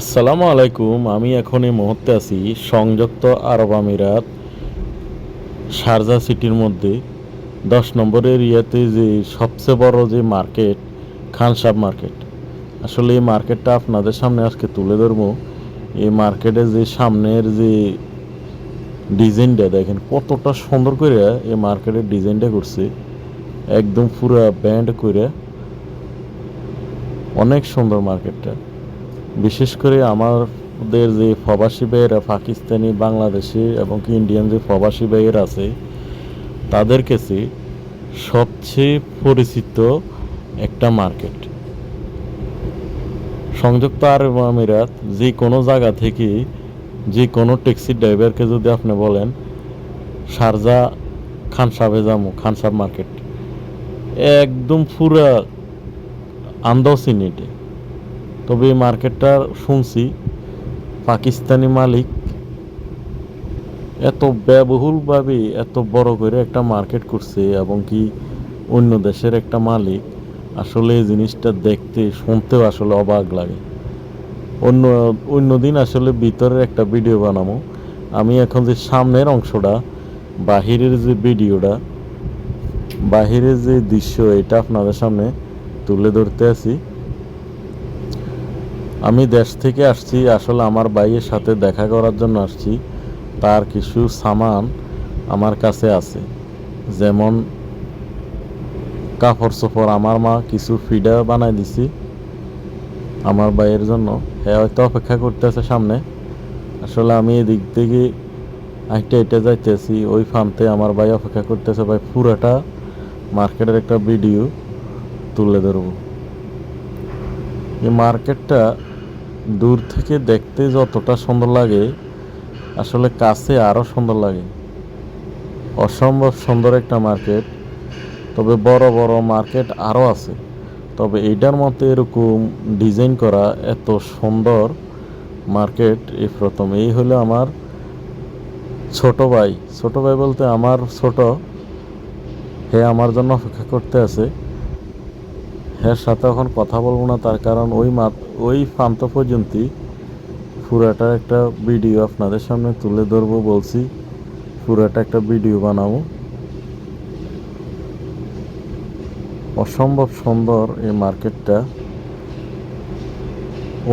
আসসালামু আলাইকুম, আমি এখন এই মুহূর্তে আছি সংযুক্ত আরব আমিরাত, শারজা সিটির মধ্যে। দশ নম্বর এরিয়াতে যে সবচেয়ে বড় যে মার্কেট খানসাব মার্কেট। আসলে এই মার্কেটটা আপনাদের সামনে আজকে তুলে ধরবো। এই মার্কেটে যে সামনের যে ডিজাইনটা, দেখেন কতটা সুন্দর করে এই মার্কেটের ডিজাইনটা করছে। একদম পুরা ব্যান্ড করে। অনেক সুন্দর মার্কেটটা। বিশেষ করে আমাদের যে প্রবাসী ভাইয়েরা পাকিস্তানি, বাংলাদেশি এবং কি ইন্ডিয়ান যে প্রবাসী ভাইয়ের আছে, তাদের কাছে সবচেয়ে পরিচিত একটা মার্কেট। সংযুক্ত আরব আমিরাত যে কোনো জায়গা থেকে যে কোনো ট্যাক্সি ড্রাইভারকে যদি আপনি বলেন, শারজা খানসাবে যাব খানসাব মার্কেট। একদম পুরা আন্দাও চিনিটে তবে এই মার্কেটটা শুনছি পাকিস্তানি মালিক এত ব্যয়বহুলভাবে এত বড় করে একটা মার্কেট করছে এবং কি অন্য দেশের একটা মালিক আসলে এই জিনিসটা দেখতে, শুনতেও আসলে অবাক লাগে। অন্য অন্য দিন আসলে ভিতরের একটা ভিডিও বানাবো। আমি এখন যে সামনের অংশটা, বাহিরের যে ভিডিওটা, বাহিরের যে দৃশ্য, এটা আপনাদের সামনে তুলে ধরতে আছি। আমি দেশ থেকে আসছি, আসলে আমার ভাইয়ের সাথে দেখা করার জন্য আসছি। তার কিছু সামান আমার কাছে আছে, যেমন কাপড় চোপড়। আমার মা কিছু ফিডা বানাই দিছি আমার ভাইয়ের জন্য। হ্যাঁ হয়তো অপেক্ষা করতেছে সামনে। আসলে আমি এদিক থেকে হাইটে হাইটে যাইতেছি, ওই ফার্মতে আমার ভাই অপেক্ষা করতেছে। ভাই, পুরাটা মার্কেটের একটা ভিডিও তুলে ধরবো। এই মার্কেটটা দূর থেকে দেখতে যতটা সুন্দর লাগে, আসলে কাছে আরও সুন্দর লাগে। অসম্ভব সুন্দর একটা মার্কেট, তবে বড় বড় মার্কেট আরও আছে। তবে এইটার মতো এরকম ডিজাইন করা এত সুন্দর মার্কেট এই প্রথম। এই হলো আমার ছোট ভাই। ছোট ভাই বলতে আমার ছোট। হে আমার জন্য অপেক্ষা করতে আছে। হ্যাঁ সাথে এখন কথা বলব না, তার কারণ ওই মাত, ওই প্রান্ত পর্যন্তই পুরাটা একটা ভিডিও আপনাদের সামনে তুলে ধরবো, বলছি পুরাটা একটা ভিডিও বানাবো। অসম্ভব সুন্দর এই মার্কেটটা।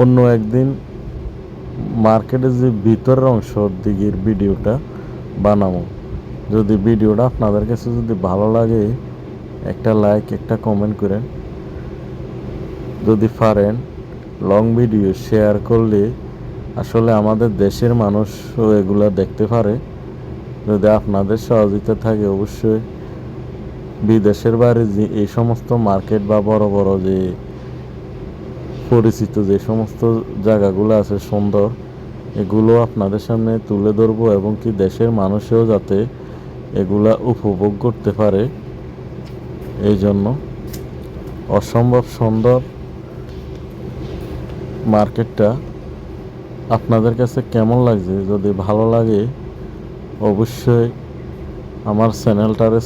অন্য একদিন মার্কেটের যে ভিতরের অংশ দিকের ভিডিওটা বানাবো। যদি ভিডিওটা আপনাদের কাছে যদি ভালো লাগে, একটা লাইক একটা কমেন্ট করেন। যদি পারেন লং ভিডিও শেয়ার করলে আসলে আমাদের দেশের মানুষও এগুলো দেখতে পারে। যদি আপনাদের সহযোগিতা থাকে, অবশ্যই বিদেশের বাইরে যে এই সমস্ত মার্কেট বা বড় বড় যে পরিচিত যে সমস্ত জায়গাগুলো আছে সুন্দর, এগুলো আপনাদের সামনে তুলে ধরবো এবং কি দেশের মানুষেও যাতে এগুলা উপভোগ করতে পারে। এই জন্য অসম্ভব সুন্দর মার্কেটটা আপনাদের কাছে কেমন লাগছে? যদি ভালো লাগে অবশ্যই আমার চ্যানেলটারে